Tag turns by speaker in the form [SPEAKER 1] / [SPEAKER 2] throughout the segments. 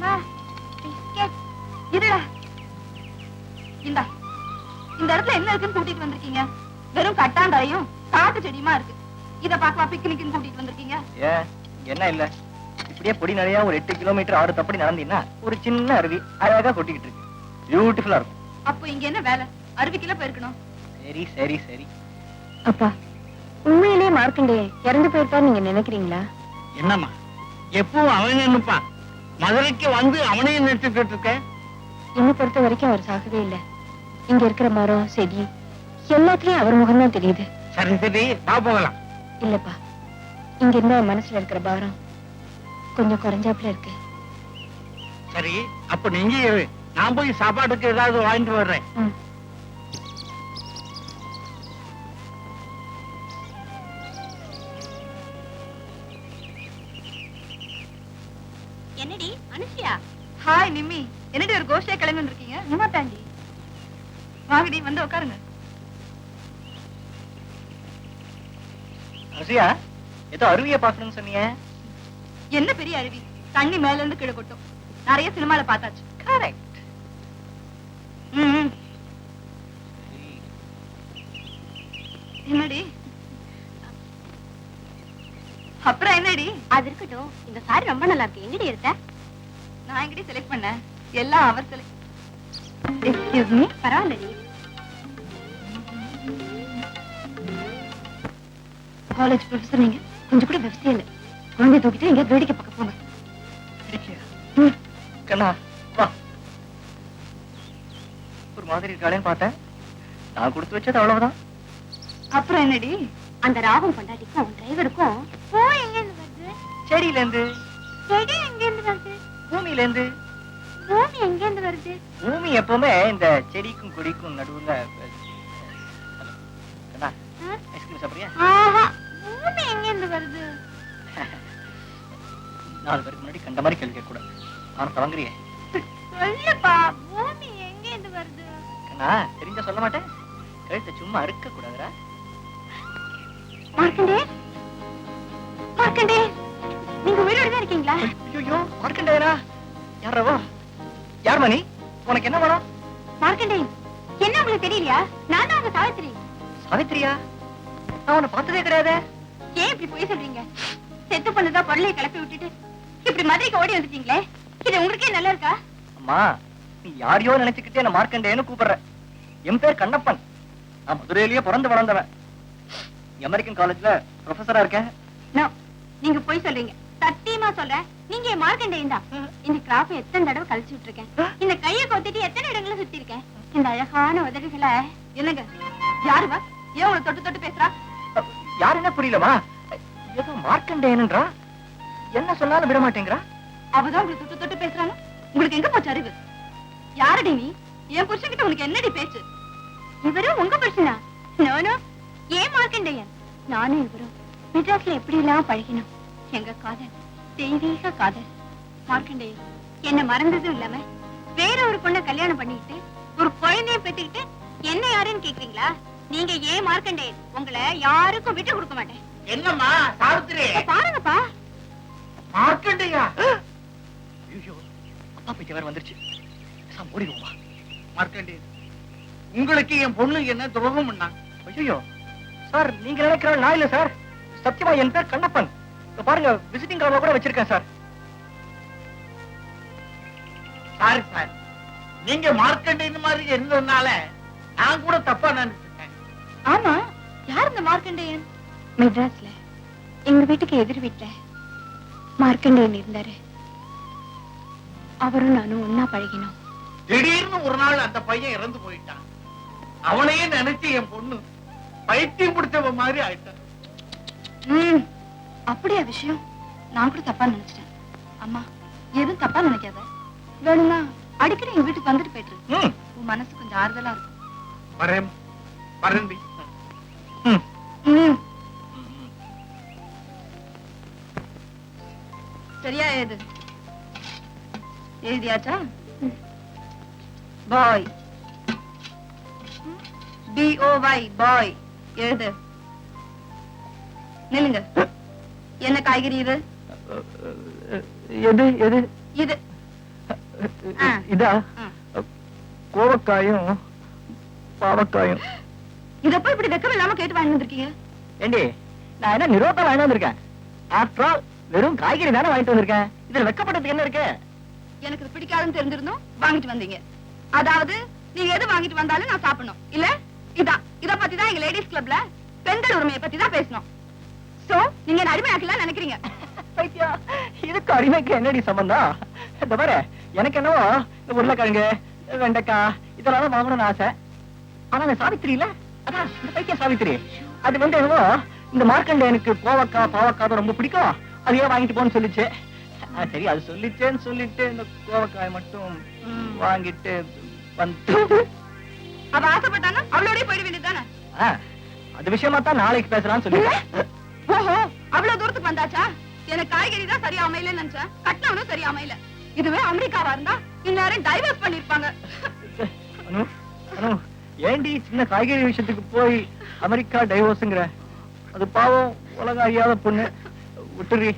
[SPEAKER 1] அம்மா. பிஸ்கெட் இருடா. இந்தா. இந்த இடத்துல என்ன இருக்குன்னு கூட்டிட்டு வந்திருக்கீங்க? வெறும் கட்டாந்தாயும் காட்டு செடியுமா இருக்கு. இத பாக்கலாம் பிக்னிக்னு கூட்டிட்டு வந்திருக்கீங்க?
[SPEAKER 2] இங்க என்ன இல்ல? இப்படியே பொடி நிறைய ஒரு எட்டு கிலோமீட்டர் ஆறு தப்படி நடந்தீங்கன்னா ஒரு சின்ன அருவி அழகா கொட்டிக்கிட்டு இருக்கு. பியூட்டிஃபுல்லா இருக்கும்.
[SPEAKER 1] அப்போ இங்க என்ன வேலை? அருவிக்குள்ள போயிருக்கணும்.
[SPEAKER 2] சரி சரி சரி.
[SPEAKER 3] அப்பா உண்மையிலேயே மார்க்கண்டேயன் இறந்து போயிருப்பான்னு நீங்க நினைக்கிறீங்களா?
[SPEAKER 4] என்னம்மா? எப்பவும் அவன் நினைப்பான் மதுரைக்கு வந்து அவனையும் நினைச்சுட்டு இருக்க?
[SPEAKER 3] என்னை பொறுத்த வரைக்கும் அவர் சாகவே இல்ல. இங்க இருக்கிற மரம் செடி எல்லாத்துலயும் அவர் முகம்தான் தெரியுது.
[SPEAKER 4] சரி சரி வா போகலாம்.
[SPEAKER 3] இல்லப்பா இங்க இருந்தா மனசுல இருக்கிற பாரம் கொஞ்சம் குறைஞ்சாப்புல இருக்கு.
[SPEAKER 4] சரி அப்ப நீங்க. நான் போய் சாப்பாட்டுக்கு ஏதாவது வாங்கிட்டு வர்றேன்.
[SPEAKER 1] என்னடி அனுஷியா? ஹாய் நிம்மி. என்னடி ஒரு கோஷ்டியா கிளம்பி வந்திருக்கீங்க உமா தாண்டி வாங்கடி வந்து உட்காருங்க
[SPEAKER 2] ரசியா ஏதோ அருவியை பார்க்கணும்னு சொன்னீங்க
[SPEAKER 1] என்ன பெரிய அருவி? தண்ணி மேல இருந்து கீழே கொட்டும். நிறைய சினிமால பார்த்தாச்சு.
[SPEAKER 2] கரெக்ட்
[SPEAKER 1] என்னடி?
[SPEAKER 3] அது இருக்கட்டும். இந்த சாரி ரொம்ப நல்லா இருக்கு. எங்கடி எடுத்த?
[SPEAKER 1] நான் எங்கடி செலக்ட் பண்ணேன். எல்லாம் அவர் செலக்ட் எக்ஸ்கியூஸ் மீ
[SPEAKER 3] பரவாயில்லடி.
[SPEAKER 1] காலேஜ் ப்ரொஃபசர் நீங்க? கொஞ்சம் கூட விவசாயம் இல்லை. குழந்தைய தூக்கிட்டு எங்கேயாவது வேடிக்கை பார்க்க போங்க. ம்.
[SPEAKER 2] கண்ணா வா. ஒரு மாதிரி இருக்காளேன்னு பார்த்தேன். நான் கொடுத்து வச்சது அவ்வளவுதான்.
[SPEAKER 1] அப்புறம் என்னடி?
[SPEAKER 3] அந்த ராகம் பொண்டாட்டிக்கும் டிரைவருக்கும் போ எங்க
[SPEAKER 2] செடியில இருந்து
[SPEAKER 3] செடி எங்க இருந்து வருது?
[SPEAKER 2] பூமியில இருந்து
[SPEAKER 3] பூமி எங்க இருந்து வருது?
[SPEAKER 2] பூமி எப்பவுமே இந்த செடிக்கும் கொடிக்கும் நடுவுல ஐஸ்கிரீம் சாப்பிடுறியா?
[SPEAKER 3] பூமி எங்க இருந்து வருது?
[SPEAKER 2] நாலு பேருக்கு முன்னாடி கண்ட மாதிரி கேள்வி கேட்க கூடாது நான் தவங்குறியே
[SPEAKER 3] சொல்லுப்பா பூமி எங்க இருந்து வருது?
[SPEAKER 2] கண்ணா தெரிஞ்சா சொல்ல மாட்டேன். கழுத்தை சும்மா அறுக்க கூடாதுடா
[SPEAKER 3] மார்க்கண்டே? மார்க்கண்டே? நீங்க உயிரோட தான் இருக்கீங்களா
[SPEAKER 2] ஐயோ மார்க்கண்டேயரா யாரவோ யார் மணி? உனக்கு என்ன வேணும்?
[SPEAKER 3] மார்க்கண்டே என்ன உங்களுக்கு தெரியலையா? நான் தான் உங்க சாவித்திரி.
[SPEAKER 2] சாவித்திரியா? நான் உன்னை பார்த்ததே கிடையாதே.
[SPEAKER 3] ஏன் இப்படி போய் சொல்றீங்க? செத்து பொண்ணுதான் பொருளை கிளப்பி விட்டுட்டு இப்படி மதுரைக்கு ஓடி வந்துட்டீங்களே? இது உங்களுக்கே நல்லா இருக்கா?
[SPEAKER 2] அம்மா நீ யாரையோ நினைச்சுக்கிட்டே என்ன மார்க்கண்டேயன்னு கூப்பிடுற. என் பேர் கண்ணப்பன். நான் மதுரையிலேயே பிறந்து வளர்ந்தவன். அமெரிக்கன் காலேஜ்ல ப்ரொஃபஸரா இருக்கேன்?
[SPEAKER 3] நீங்க போய் சொல்றீங்க. சத்தியமா சொல்றேன் நீங்க மார்க்கண்டேயன் தான். இந்த கிராஃப் எத்தனை தடவை கழிச்சு விட்டுருக்கேன்? இந்த கையை கொத்திட்டு எத்தனை இடங்களை சுத்தி இருக்கேன் இந்த அழகான உதடுகளை.
[SPEAKER 1] என்னங்க? யாருவா ஏன் உங்களை தொட்டு தொட்டு பேசுறா?
[SPEAKER 2] யார் என்ன புரியலமா? ஏதோ மார்க்கண்டேயன்றா என்ன சொன்னாலும் விட மாட்டேங்கிறா?
[SPEAKER 1] அவதான் உங்களுக்கு தொட்டு தொட்டு பேசுறாங்க உங்களுக்கு எங்க போச்சு அறிவு? யாரடி நீ? என் புருஷன்கிட்ட உனக்கு என்னடி பேச்சு?
[SPEAKER 3] இவரும் உங்க பர்சனா நானோ? ஏன் மார்க்கண்டேயன் நானும் இவரும். மெட்ராஸ்ல எப்படி எல்லாம் பழகினோம்? எங்க காதல்? தெய்வீக காதல். மார்க்கண்டேயன் என்ன மறந்ததும் இல்லாம வேற ஒரு பொண்ணை கல்யாணம் பண்ணிக்கிட்டு ஒரு குழந்தைய பெத்துக்கிட்டு என்ன யாருன்னு கேக்குறீங்களா? நீங்க ஏன் மார்க்கண்டேயன்? உங்களை யாருக்கும் விட்டு கொடுக்க மாட்டேன்.
[SPEAKER 4] என்னம்மா சாவித்திரி?
[SPEAKER 3] பாருங்கப்பா.
[SPEAKER 4] மார்க்கண்டையா?
[SPEAKER 2] ஐயோ அப்பா போயிட்டு வேற வந்துருச்சு. ஓடிடுவோமா
[SPEAKER 4] மார்க்கண்டே உங்களுக்கு என் பொண்ணு என்ன துரோகம் பண்ணா
[SPEAKER 2] ஐயோ சார் நீங்க நினைக்கிற நான் இல்ல சார். சத்தியமா என் பேர் கண்ணப்பன். பாருங்க விசிட்டிங் கார்டுல கூட வச்சிருக்கேன் சார்
[SPEAKER 4] சாரி சார் நீங்க மார்க்கண்டையின் மாதிரி இருந்ததுனால நான் கூட தப்பா நினைச்சிட்டேன்.
[SPEAKER 1] ஆமா. யார் இந்த மார்க்கண்டேயன்
[SPEAKER 3] மெட்ராஸ்ல. எங்க வீட்டுக்கு எதிர் வீட்டுல மார்க்கண்டேயன் இருந்தாரு. அவரும் நானும் ஒன்னா பழகினோம்.
[SPEAKER 4] திடீர்னு ஒரு நாள் அந்த பையன் இறந்து போயிட்டான். அவனையே நினைச்சு என் பொண்ணு பைத்தியம் பிடிச்சவ மாதிரி ஆயிட்டான்.
[SPEAKER 1] அப்படியா விஷயம்? நான் கூட தப்பா நினைச்சிட்டேன். அம்மா எதுவும் தப்பா நினைக்காத. வேணும்னா அடிக்கடி எங்க வீட்டுக்கு வந்துட்டு போயிட்டு உன் மனசு கொஞ்சம் ஆறுதலா இருக்கும்.
[SPEAKER 4] வரேன்.
[SPEAKER 1] சரியா ஏது? எழுதியாச்சா boy. B O Y boy. எழுது நில்லுங்க. என்ன காய்கறி இது?
[SPEAKER 2] எது எது?
[SPEAKER 1] இது.
[SPEAKER 2] இதா. கோவக்காயும் பாவக்காயும்.
[SPEAKER 1] இத போய் இப்படி வெக்கம் இல்லாம கேட்டு வாங்கி வந்திருக்கீங்க?
[SPEAKER 2] ஏண்டி நான் என்ன நிரோத்தம் வாங்கிட்டு வந்திருக்கேன்? ஆஃப்டர் ஆல் வெறும் காய்கறி தானே வாங்கிட்டு வந்திருக்கேன்? இதுல வெக்கப்பட்டதுக்கு என்ன இருக்கு?
[SPEAKER 1] எனக்கு இது பிடிக்காதுன்னு தெரிஞ்சிருந்தோம் வாங்கிட்டு வந்தீங்க. அதாவது நீங்க எது வாங்கிட்டு வந்தாலும் நான் சாப்பிடணும். இல்ல? இதான் இத பத்தி தான் எங்க லேடிஸ் கிளப்ல பெண்கள் உரிமையை பத்தி தான் பேசணும். சோ நீங்க அடிமையாக்கலாம் நினைக்கிறீங்க?
[SPEAKER 2] இதுக்கு அடிமைக்கு என்னடி சம்பந்தம்? இந்த பாரு எனக்கு என்னவோ உருளைக்கிழங்கு வெண்டைக்காய் இதெல்லாம் வாங்கணும்னு ஆசை. ஆனா அந்த சாவித்திரி இல்ல? அதான் இந்த பைத்தியம் சாவித்திரி. அது வந்து என்னவோ இந்த மார்க்கண்டேயனுக்கு கோவக்காய் பாவக்காய் தான் ரொம்ப பிடிக்கும். அதையே வாங்கிட்டு போன்னு சொல்லிச்சு. சரி அது சொல்லிச்சேன்னு சொல்லிட்டு இந்த கோவக்காய் மட்டும் வாங்கிட்டு வந்து
[SPEAKER 1] அவ ஆசைப்பட்டானா? அவளோடய போயிட வேண்டியதுதானே
[SPEAKER 2] ஆ, அது விஷயமா தான் நாளைக்கு பேசலாம்னு சொல்லி
[SPEAKER 1] ஓஹோ அவ்வளவு தூரத்துக்கு வந்தாச்சா? எனக்கு காய்கறி தான் சரியா அமையல நினைச்சேன். கட்டணம் சரியா அமையல இதுவே அமெரிக்காவா இருந்தா இந்நேரம் டைவர்ஸ் பண்ணிருப்பாங்க.
[SPEAKER 2] அனு ஏண்டி சின்ன காய்கறி விஷயத்துக்கு போய் அமெரிக்கா டைவோர்ஸ்ங்கிற அது பாவம் உலகம் அறியாத பொண்ணு. விட்டுறி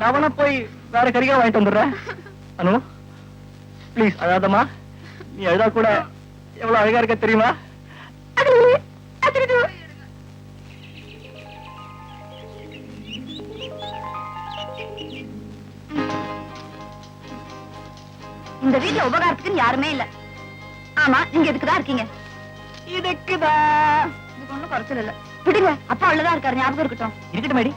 [SPEAKER 2] நான் போய் வேற கறிகா வாங்கிட்டு வந்துடுறேன். அனு ப்ளீஸ் அழாதம்மா. நீ அழுதா கூட எவ்வளவு அழகா இருக்க தெரியுமா?
[SPEAKER 1] இந்த வீட்ல உபகாரத்துக்குன்னு யாருமே இல்ல. ஆமா நீங்க இதுக்குதான் இருக்கீங்க.
[SPEAKER 2] இதுக்குதான்
[SPEAKER 1] இதுக்கு ஒண்ணும் குறைச்சல் இல்ல. விடுங்க அப்பா அவ்வளவுதான் இருக்காரு ஞாபகம் இருக்கட்டும்.
[SPEAKER 2] இருக்கட்டும் மேடி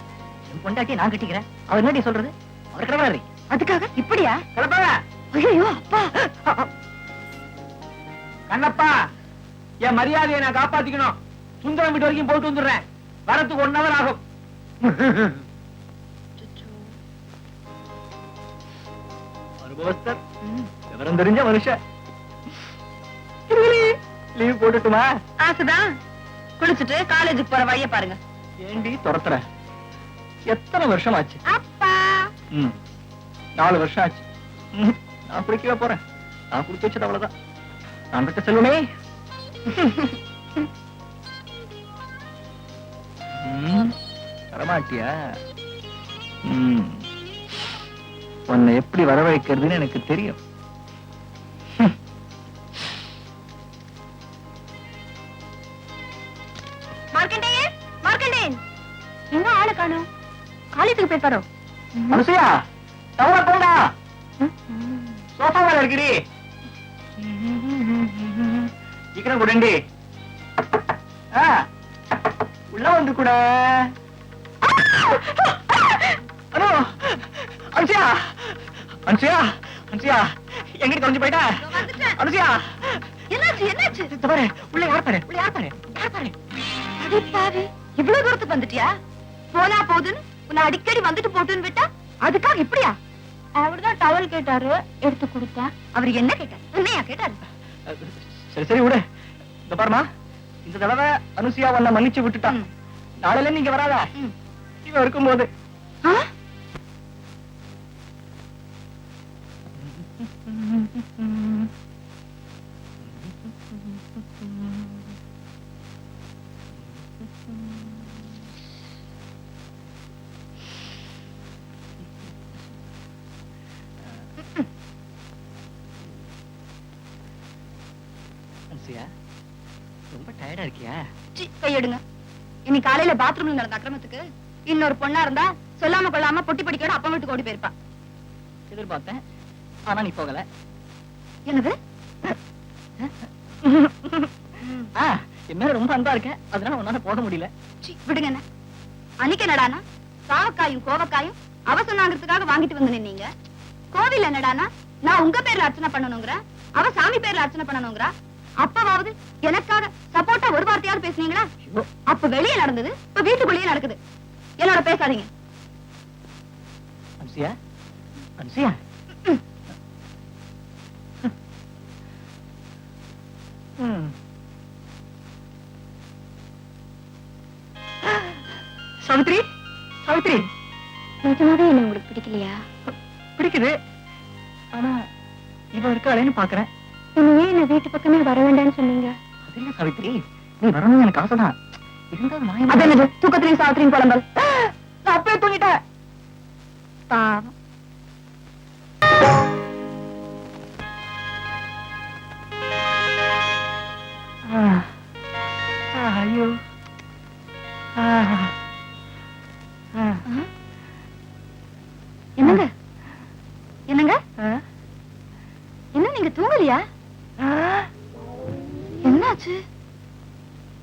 [SPEAKER 2] என் பொண்டாட்டி நான் கட்டிக்கிறேன். அவர் என்னடி சொல்றது? அவர் கிளம்பி
[SPEAKER 1] அதுக்காக இப்படியா?
[SPEAKER 2] கிளம்ப
[SPEAKER 1] ஐயோ அப்பா.
[SPEAKER 4] கண்ணப்பா என் மரியாதையை நான் காப்பாத்திக்கணும். சுந்தரம் வீட்டு வரைக்கும் போயிட்டு வந்துடுறேன். வரத்துக்கு ஒன் ஹவர் ஆகும்.
[SPEAKER 2] அனுபவஸ்தர் விவரம் தெரிஞ்ச மனுஷன். லீவ் போட்டுட்டுமா?
[SPEAKER 1] ஆசைதான் குளிச்சுட்டு காலேஜுக்கு போற வழிய பாருங்க.
[SPEAKER 2] ஏண்டி துரத்துற? எத்தனை வருஷம் ஆச்சு?
[SPEAKER 1] அப்பா!
[SPEAKER 2] ம், நாலு வருஷம் ஆச்சு. நான் குடிக்கவே போறேன். நான் குடிக்க வச்சது அவ்வளவுதான். நான் கிட்ட செல்வமே. ம், வரமாட்டியா ம், உன்னை எப்படி வரவழைக்கிறதுன்னு எனக்கு தெரியும். ம்.
[SPEAKER 1] மார்க்கண்டேயன் மார்க்கண்டேயன் எங்க ஆளை காணோம்? காலேஜுக்கு போய் பாரு
[SPEAKER 2] அனுசூயா தவற போண்டா சோஃபா மேல இருக்குடி சீக்கிரம் குடண்டி. ஆ, உள்ள வந்து கூட. அனுசியா! அனுசியா! அனுசியா! எங்கிட்டு தொலைஞ்சு போயிட்டா. அனுசியா!
[SPEAKER 1] என்னாச்சு என்னாச்சு?
[SPEAKER 2] பாரு உள்ள யார் பாரு உள்ள யார் பாரு யார் பாரு.
[SPEAKER 1] அடிப்பாவி இவ்வளவு தூரத்துக்கு வந்துட்டியா? போனா போதுன்னு உன்னை அடிக்கடி வந்துட்டு போட்டுன்னு விட்டா? அதுக்காக இப்படியா? அவர்தான் டவல் கேட்டாரு எடுத்து கொடுத்தேன் அவர் என்ன கேட்டாரு? உன்னையா கேட்டாரு?
[SPEAKER 2] சரி சரி விடு. இந்த பாருமா இந்த தடவை அனுசியா உன்னை மன்னிச்சு விட்டுட்டான். நாளையில நீங்க வராத. இவன் இருக்கும்போது. ரொம்ப டயர்டா இருக்கியா?
[SPEAKER 1] கையெடுங்க. இன்னைக்கு காலையில பாத்ரூம்ல நடந்த அக்கிரமத்துக்கு இன்னொரு பொண்ணா இருந்தா சொல்லாம கொள்ளாம பொட்டி படிக்கணும் அப்பா வீட்டுக்கு ஓடி போயிருப்பா.
[SPEAKER 2] எதிர்பார்த்தேன். ஆனா நீ போகல.
[SPEAKER 1] என்னது?
[SPEAKER 2] என் மேல ரொம்ப அன்பா இருக்க அதனால உன்னால போக முடியல.
[SPEAKER 1] விடுங்க என்ன. அன்னைக்கு என்னடானா? சாவக்காயும் கோவக்காயும் அவ சொன்னாங்கிறதுக்காக வாங்கிட்டு வந்து நின்னீங்க. கோவில் என்னடானா? நான் உங்க பேர்ல அர்ச்சனை பண்ணணுங்கிற அவ சாமி பேர்ல அர்ச்சனை பண்ணணுங்கிறா. அப்பவாவது எனக்காக சப்போர்ட்டா ஒரு வார்த்தையாவது பேசுனீங்களா? அப்ப வெளியே நடந்தது இப்ப வீட்டுக்குள்ளேயே நடக்குது. என்னோட பேசாதீங்க.
[SPEAKER 2] அனுசியா? அனுசியா? சாவித்ரி சாவித்ரி.
[SPEAKER 3] நிஜமாவே என்ன உங்களுக்கு பிடிக்கலையா?
[SPEAKER 2] பிடிக்குது. ஆனா இவ இருக்காளேன்னு பாக்குறேன்.
[SPEAKER 3] என்ன ஏன் என்ன வீட்டு பக்கமே வர வேண்டாம்னு சொன்னீங்க?
[SPEAKER 2] அது இல்ல சாவித்ரி. நீ வரணும்னு எனக்கு ஆசைதான். இருந்தாலும் நான்
[SPEAKER 1] அது என்னது தூக்கத்திலையும் சாத்திரையும் புலம்பல். நான் அப்பவே தூங்கிட்டேன்.
[SPEAKER 3] பாவம்